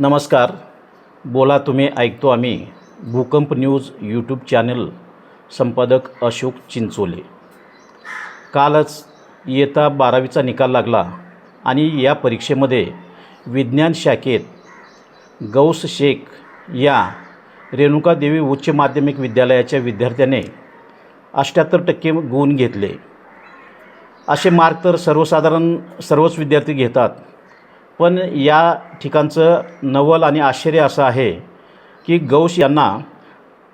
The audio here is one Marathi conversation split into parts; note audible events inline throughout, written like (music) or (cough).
नमस्कार. बोला तुम्ही ऐकतो आम्ही भूकंप न्यूज यूट्यूब चॅनल संपादक अशोक चिंचोले. कालच इयत्ता बारावीचा निकाल लागला आणि या परीक्षेमध्ये विज्ञान शाखेत गौस शेख या रेणुकादेवी उच्च माध्यमिक विद्यालयाच्या विद्यार्थ्याने अठ्ठ्याहत्तर टक्के गुण घेतले. असे मार्क तर सर्वसाधारण सर्वच विद्यार्थी घेतात. पण या ठिकाणचं नवल आणि आश्चर्य असं आहे की गौश यांना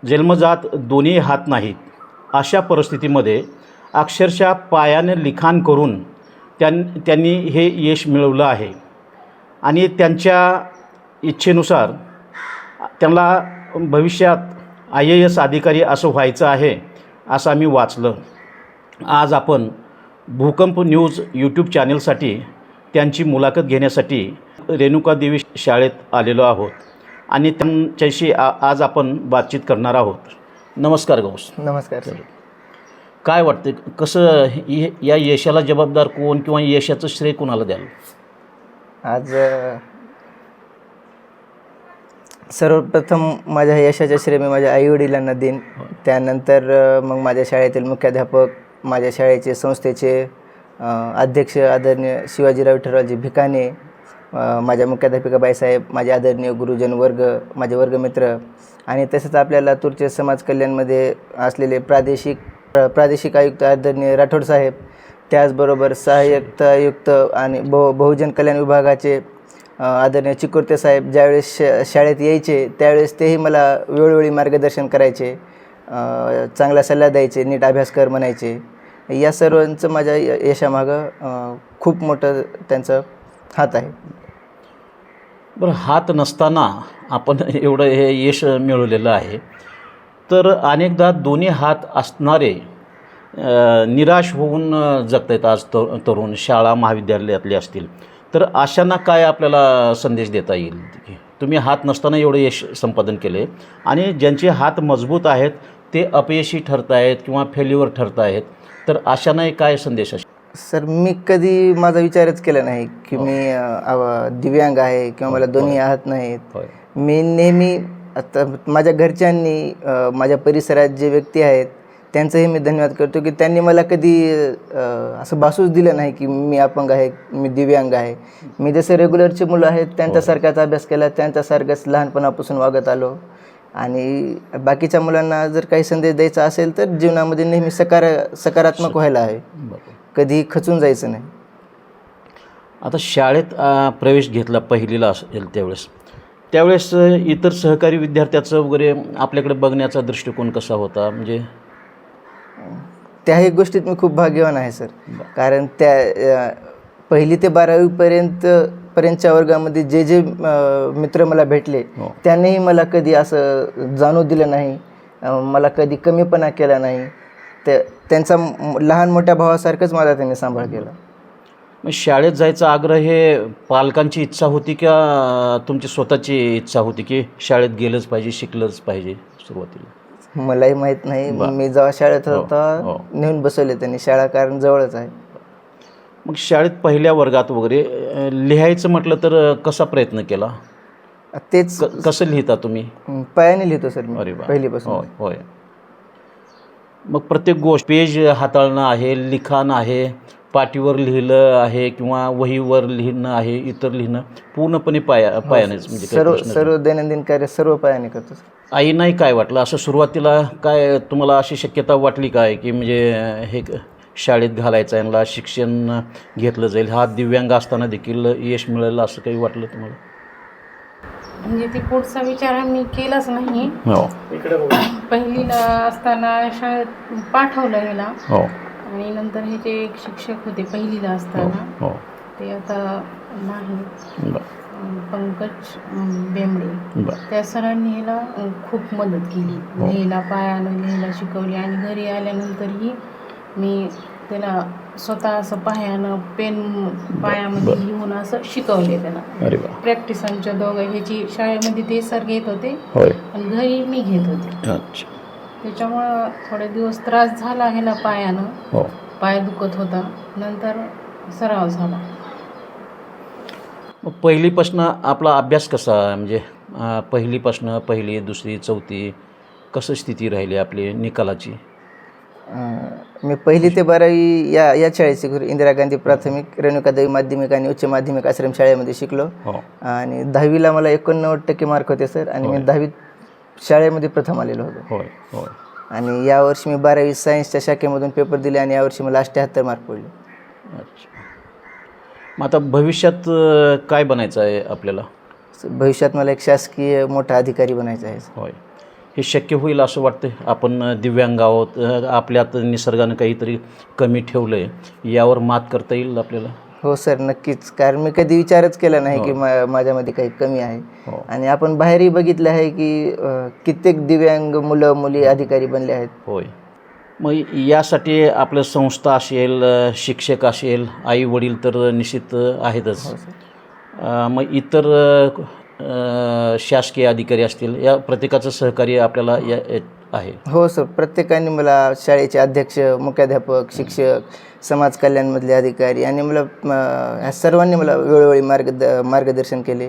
जन्मजात दोन्ही हात नाहीत. अशा परिस्थितीमध्ये अक्षरशः पायाने लिखाण करून त्यां त्यांनी हे यश मिळवलं आहे. आणि त्यांच्या इच्छेनुसार त्यांना भविष्यात आय ए एस अधिकारी असं व्हायचं आहे असं आम्ही वाचलं. आज आपण भूकंप न्यूज यूट्यूब चॅनलसाठी त्यांची मुलाखत घेण्यासाठी रेणुकादेवी शाळेत आलेलो आहोत. आणि त्यांच्याशी आ आज आपण बातचीत करणार आहोत. नमस्कार गौस. नमस्कार सर. काय वाटतं कसं हे- या यशाला जबाबदार कोण किंवा यशाचं श्रेय कोणाला द्याल? आज अ, सर्वप्रथम माझ्या यशाचे श्रेय मी माझ्या आईवडिलांना देईन. त्यानंतर अ, मग माझ्या शाळेतील मुख्याध्यापक माझ्या शाळेचे संस्थेचे अध्यक्ष आदरणीय शिवाजीराव विठ्ठलरावजी भिकाणे माझ्या मुख्याध्यापिका बाईसाहेब माझे आदरणीय गुरुजन वर्ग माझे वर्गमित्र आणि तसंच आपल्या लातूरचे समाज कल्याणमध्ये असलेले प्रादेशिक प्र- प्रादेशिक आयुक्त आदरणीय राठोड साहेब त्याचबरोबर सहाय्यक आयुक्त आणि बहु बहुजन कल्याण विभागाचे आदरणीय चिकुर्ते साहेब ज्यावेळेस श शाळेत यायचे त्यावेळेस तेही मला वेळोवेळी मार्गदर्शन करायचे चांगला सल्ला द्यायचे नीट अभ्यास कर म्हणायचे. या सर्वांचं माझ्या य यशामागं खूप मोठं त्यांचं हात आहे. बरं हात नसताना आपण एवढं हे यश मिळवलेलं आहे. तर अनेकदा दोन्ही हात असणारे निराश होऊन जगत आहेत आज तर तरुण शाळा महाविद्यालयातले असतील. तर अशांना काय आपल्याला संदेश देता येईल? तुम्ही हात नसताना एवढं यश संपादन केले आणि ज्यांचे हात मजबूत आहेत ते अपयशी ठरत आहेत किंवा फेल्युअर ठरत आहेत तर अशांना काय संदेश असेल सर मी कधी माझा विचारच केला नाही की मी अ, अव- दिव्यांग आहे किंवा मला दोन्ही हात नाहीत. होय मी नेहमी आता माझ्या घरच्यांनी अ, माझ्या परिसरात जे व्यक्ती आहेत त्यांचंही मी धन्यवाद करतो की त्यांनी मला कधी अ, असं भासूच दिलं नाही की मी अपंग आहे मी दिव्यांग आहे. मी जसे रेग्युलरचे मुलं आहेत त्यांच्यासारखाच अभ्यास केला त्यांच्यासारखाच लहानपणापासून वागत आलो. आणि बाकीच्या मुलांना जर काही संदेश द्यायचा असेल तर जीवनामध्ये नेहमी सकार सकारात्मक व्हायला आहे कधी खचून जायचं नाही. आता शाळेत प्रवेश घेतला पहिलीला असेल त्यावेळेस. त्यावेळेस इतर सहकारी विद्यार्थ्याचं वगैरे आपल्याकडे बघण्याचा दृष्टिकोन कसा होता? म्हणजे त्याही गोष्टीत मी खूप भाग्यवान आहे सर. कारण त्या पहिली ते बारावीपर्यंत पर्यंतच्या वर्गामध्ये जे जे मित्र मला भेटले हो. त्यांनीही मला कधी असं जाणू दिलं नाही मला कधी कमीपणा केला नाही ते त्यांचा लहान मोठ्या भावासारखंच माझा त्यांनी सांभाळ केला मग शाळेत जायचा आग्रह हे पालकांची इच्छा होती का तुमची स्वतःची इच्छा होती की शाळेत गेलंच पाहिजे शिकलंच पाहिजे सुरुवातीला मलाही माहीत नाही. मी जेव्हा शाळेत हो, होता हो. नेऊन बसवले त्यांनी शाळा कारण जवळच आहे मग शाळेत पहिल्या वर्गात वगैरे लिहायचं म्हटलं तर कसा प्रयत्न केला? तेच क कसं लिहिता तुम्ही? पायाने लिहितो सर मी अरे वा. पहिलीपासून. होय होय. मग प्रत्येक गोष्ट पेज हाताळणं आहे लिखाण आहे पाटीवर लिहिलं आहे किंवा वहीवर लिहिणं आहे इतर लिहिणं पूर्णपणे पाया पायानेच म्हणजे काही सर्व सर्व दैनंदिन कार्य सर्व पायाने करतो सर. आईनाही काय वाटलं? असं सुरुवातीला काय तुम्हाला अशी शक्यता वाटली काय? की म्हणजे हे क- शाळेत घालायचं यांना शिक्षण घेतलं जाईल. हा दिव्यांग असताना देखील यश मिळेल असं काही वाटलं तुम्हाला? म्हणजे ते पुढचा विचार आम्ही केलाच नाही. हो. पहिलीला असताना शाळेत पाठवलं ह्याला हो. आणि नंतर हे जे एक शिक्षक होते पहिलीला असताना हो. ते आता नाही. पंकज बेंबडे. त्या सरांनी ह्याला खूप मदत केली. लिहायला पायानं लिहायला शिकवली आणि घरी आल्यानंतरही मी त्याला स्वतः असं पायानं पेन पायामध्ये लिहून असं शिकवले त्याला. अरे वा. प्रॅक्टिस आमच्या दोघं ह्याची शाळेमध्ये ते सर घेत होते. होय. आणि घरी मी घेत होते. अच्छा. त्याच्यामुळं थोडे दिवस त्रास झाला ह्याला पायानं. हो. पाय दुखत होता. नंतर सराव झाला. मग पहिलीपासनं आपला अभ्यास कसा म्हणजे अं, पहिलीपासनं पहिली दुसरी चौथी कसं स्थिती राहिली आपली निकालाची? अं, मी पहिली ते बारावी या या शाळेत शिकलो. इंदिरा गांधी प्राथमिक रेणुकादेवी माध्यमिक आणि उच्च माध्यमिक आश्रम शाळेमध्ये शिकलो. हो. आणि दहावीला मला एकोणनव्वद टक्के मार्क होते सर आणि मी दहावीत शाळेमध्ये प्रथम आलेलो होतो. आणि यावर्षी मी बारावी सायन्सच्या शाखेमधून पेपर दिले आणि यावर्षी मला अठ्ठ्याहत्तर मार्क पडले. अच्छा. मग आता भविष्यात काय बनायचं आहे आपल्याला? भविष्यात मला एक शासकीय मोठा अधिकारी बनायचा आहे होय. हे शक्य होईल असं वाटतं आपण दिव्यांग आहोत आपल्यात निसर्गानं काहीतरी कमी ठेवलं आहे यावर मात करता येईल आपल्याला? हो सर नक्कीच. कारण मी कधी विचारच केला नाही की मा माझ्यामध्ये काही कमी आहे. हो. आणि आपण बाहेरही बघितलं आहे की कित्येक दिव्यांग मुलं मुली अधिकारी बनले आहेत. होय. मग यासाठी आपलं संस्था असेल शिक्षक असेल आई वडील तर निश्चित आहेतच. अ, मग इतर शासकीय अधिकारी असतील या प्रत्येकाचं सहकार्य आपल्याला या आहे. हो सर प्रत्येकाने मला शाळेचे अध्यक्ष मुख्याध्यापक शिक्षक समाज कल्याणमधले अधिकारी आणि मला ह्या सर्वांनी मला वेळोवेळी मार्गद मार्गदर्शन केले.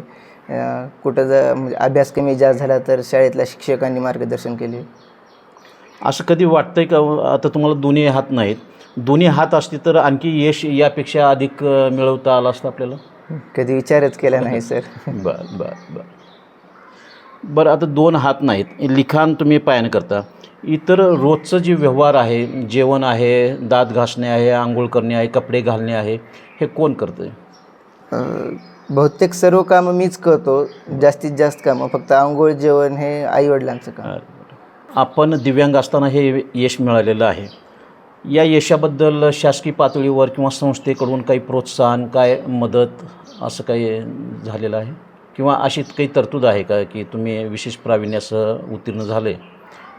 कुठं जर म्हणजे अभ्यास कमी जास्त झाला तर शाळेतल्या शिक्षकांनी मार्गदर्शन केले. असं कधी वाटतंय का? आता तुम्हाला दोन्ही हात नाहीत. दोन्ही हात असते तर आणखी यश यापेक्षा अधिक मिळवता आलं असतं आपल्याला? कधी विचारच केला नाही सर. बरं बरं बरं. बरं आता दोन हात नाहीत. लिखाण तुम्ही पायानं करता. इतर रोजचं जे व्यवहार आहे जेवण आहे दात घासणे आहे आंघोळ करणे आहे कपडे घालणे आहे हे कोण करतं बहुतेक सर्व कामं मीच करतो. जास्तीत जास्त कामं. फक्त आंघोळ जेवण हे आईवडिलांचं काम. आपण दिव्यांग असताना हे यश मिळालेलं आहे. या यशाबद्दल शासकीय पातळीवर किंवा संस्थेकडून काही प्रोत्साहन काय मदत असं काही झालेलं आहे? किंवा अशी काही तरतूद आहे का की तुम्ही विशेष प्रावीण्यासह उत्तीर्ण झाले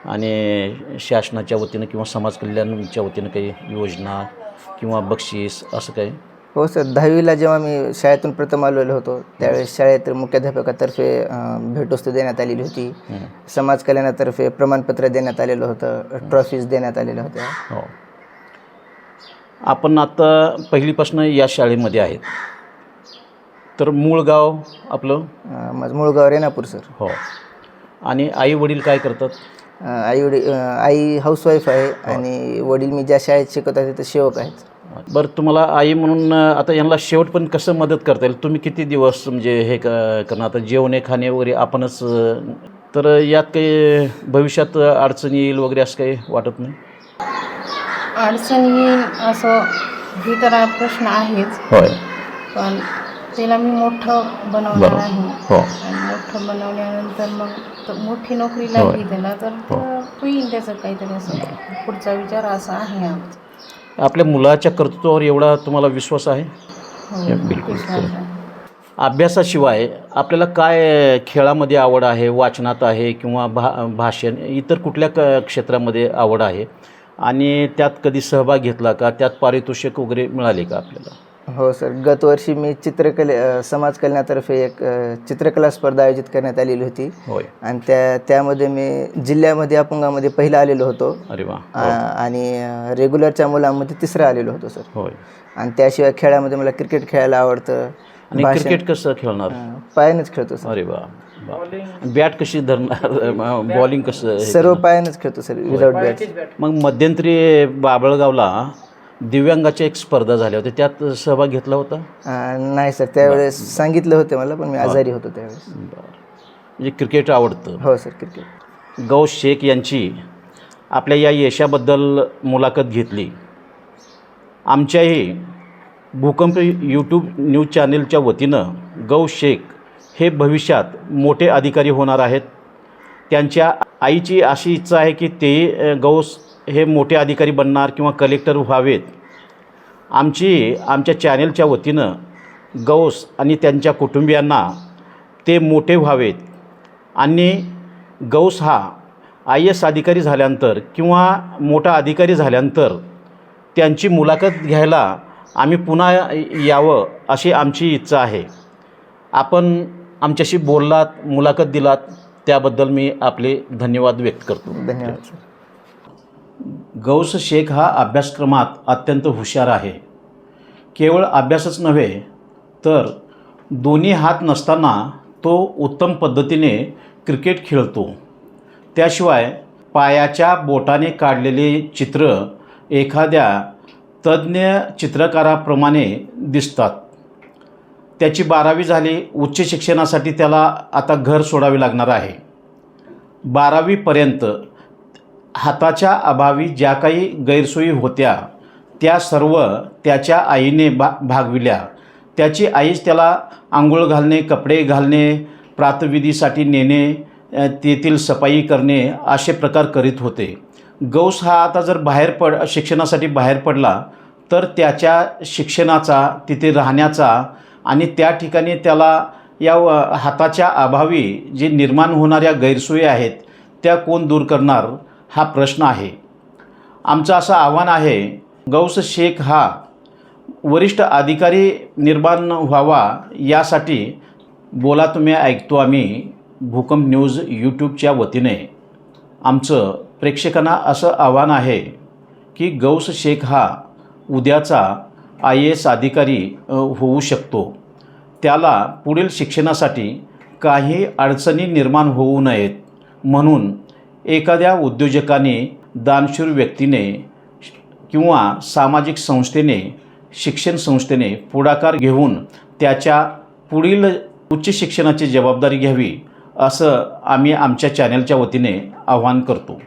आणि शासनाच्या वतीनं किंवा समाज कल्याणच्या वतीनं काही योजना किंवा बक्षीस असं काही? हो सर दहावीला जेव्हा मी शाळेतून प्रथम आलेलो होतो त्यावेळेस शाळेत मुख्याध्यापकातर्फे भेटवस्तू देण्यात आलेली होती. समाज कल्याणातर्फे प्रमाणपत्र देण्यात आलेलं होतं ट्रॉफीज देण्यात आलेल्या होत्या. हो. आपण आता पहिलीपासून या शाळेमध्ये आहेत. तर मूळ गाव आपलं? माझं मूळ गाव रेणापूर सर. हो. आणि आई वडील काय करतात? आई वडील आई हाऊसवाईफ आहे आणि वडील मी ज्या शाळेत शिकत आहे तिथं सेवक आहेत. बरं तुम्हाला आई म्हणून आता यांना शेवट पण कसं मदत करता येईल? तुम्ही किती दिवस म्हणजे हे क करणार? आता जेवणे खाणे वगैरे आपणच तर यात काही भविष्यात अडचणी येईल वगैरे असं काही वाटत नाही? अडचण येईल असं हे तर प्रश्न आहेच. होय. पण त्याला मी मोठं बनवणार बरोबर. आहे. हो. आणि मोठं बनवल्यानंतर मग तो मोठी नोकरी लागली त्याला तर तर होईल त्याचं काहीतरी असं. पुढचा विचार असा आहे आमचा. आपल्या मुलाच्या कर्तृत्वावर एवढा तुम्हाला विश्वास आहे? हो, बिलकुल. विश्वास आहे. अभ्यासाशिवाय आपल्याला काय खेळामध्ये आवड आहे वाचनात आहे किंवा भा भाषण इतर कुठल्या क क्षेत्रामध्ये आवड आहे? आणि त्यात कधी सहभाग घेतला का? त्यात पारितोषिक वगैरे मिळाले का आपल्याला? हो सर. गतवर्षी मी चित्रकले अं, समाज कल्याणातर्फे एक अं, चित्रकला स्पर्धा आयोजित करण्यात आलेली होती. होय. आणि त्या त्यामध्ये मी जिल्ह्यामध्ये अपंगामध्ये पहिला आलेलो होतो. अरे वा. आ- आणि अ, रेग्युलरच्या मुलांमध्ये तिसरा आलेलो होतो सर. होय. आणि त्याशिवाय खेळामध्ये मला क्रिकेट खेळायला आवडतं. आणि क्रिकेट कसं खेळणार? अ, पायानेच खेळतो सर. अरे वा. बॅट कशी धरणार? (laughs) बॉलिंग कसं सर्व पायानेच खेळतो सर विदाऊट बॅट मग मध्यंतरी बाबळगावला दिव्यांगाच्या एक स्पर्धा झाल्या होत्या. त्यात सहभाग घेतला होता? नाही सर त्यावेळेस सांगितलं होतं मला पण मी आजारी होतो त्यावेळेस. म्हणजे क्रिकेट आवडतं. हो सर क्रिकेट. गौस शेख यांची आपल्या या यशाबद्दल मुलाखत घेतली. आमच्याही भूकंप यूट्यूब न्यूज चॅनेलच्या वतीनं गौस शेख हे भविष्यात मोठे अधिकारी होणार आहेत. त्यांच्या आईची अशी इच्छा आहे की ते गौस हे मोठे अधिकारी बनणार किंवा कलेक्टर व्हावेत. आमची आमच्या चॅनेलच्या वतीनं गौस आणि त्यांच्या कुटुंबियांना ते मोठे व्हावेत. आणि गौस हा आय एस अधिकारी झाल्यानंतर किंवा मोठा अधिकारी झाल्यानंतर त्यांची मुलाखत घ्यायला आम्ही पुन्हा यावं अशी आमची इच्छा आहे. आपण आमच्याशी बोललात मुलाखत दिलात त्याबद्दल मी आपले धन्यवाद व्यक्त करतो. धन्यवाद गौस शेख हा अभ्यासक्रमात अत्यंत हुशार आहे. केवळ अभ्यासच नव्हे तर दोन्ही हात नसताना तो उत्तम पद्धतीने क्रिकेट खेळतो. त्याशिवाय पायाच्या बोटाने काढलेले चित्र एखाद्या तज्ज्ञ चित्रकाराप्रमाणे दिसतात. त्याची बारावी झाली उच्च शिक्षणासाठी त्याला आता घर सोडावे लागणार आहे. बारावीपर्यंत हाताच्या अभावी ज्या काही गैरसोयी होत्या त्या सर्व त्याच्या आईने भा भागविल्या. त्याची आईच त्याला आंघोळ घालणे कपडे घालणे प्रातविधीसाठी नेणे तेथील सफाई करणे असे प्रकार करीत होते. गौस हा आता जर बाहेर पड शिक्षणासाठी बाहेर पडला तर त्याच्या शिक्षणाचा तिथे राहण्याचा आणि त्या ठिकाणी त्याला या व- हाताच्या अभावी जे निर्माण होणाऱ्या गैरसोयी आहेत त्या कोण दूर करणार हा प्रश्न आहे. आमचं असं आव्हान आहे गौस शेख हा वरिष्ठ अधिकारी निर्माण व्हावा यासाठी बोला तुम्ही ऐकतो आम्ही भूकंप न्यूज यूट्यूबच्या वतीने. आमचं प्रेक्षकांना असं आव्हान आहे की गौस शेख हा उद्याचा आय ए एस अधिकारी होऊ शकतो. त्याला पुढील शिक्षणासाठी काही अडचणी निर्माण होऊ नयेत. म्हणून एखाद्या उद्योजकाने दानशूर व्यक्तीने किंवा सामाजिक संस्थेने शिक्षण संस्थेने पुढाकार घेऊन त्याच्या पुढील उच्च शिक्षणाची जबाबदारी घ्यावी असं आम्ही आमच्या चॅनलच्या वतीने आवाहन करतो.